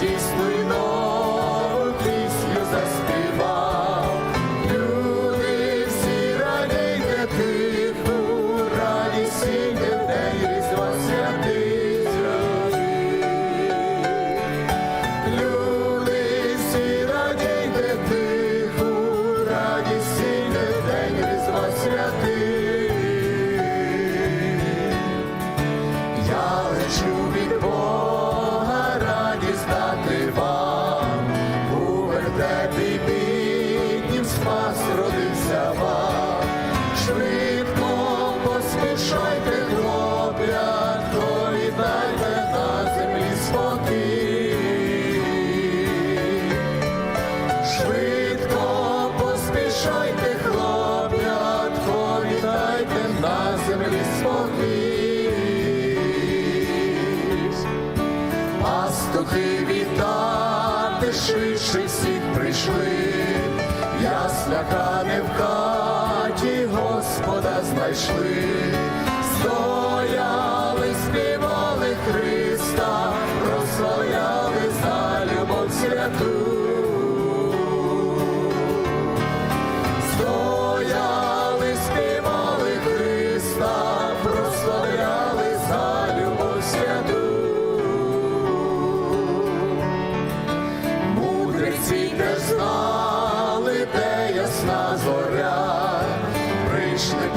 just Поспішайте, хлоп'ятко, вітайте на землі спокій, пастухи вітати, швидше всіх прийшли, ясляка не в хаті, Господа знайшли. ясна зоря, прийшли.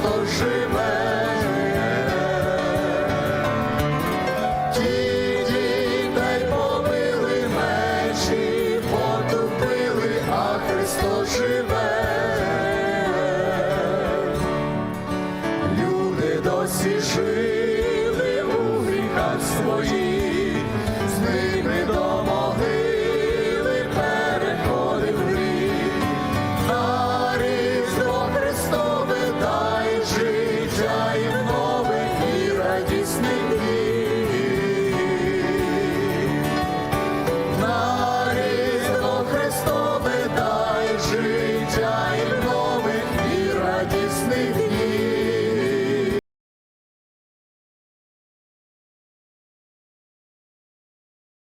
Христос живе, ті дітей побили мечі, потупили, а Христос живе, люди досі жили у гріхах своїх.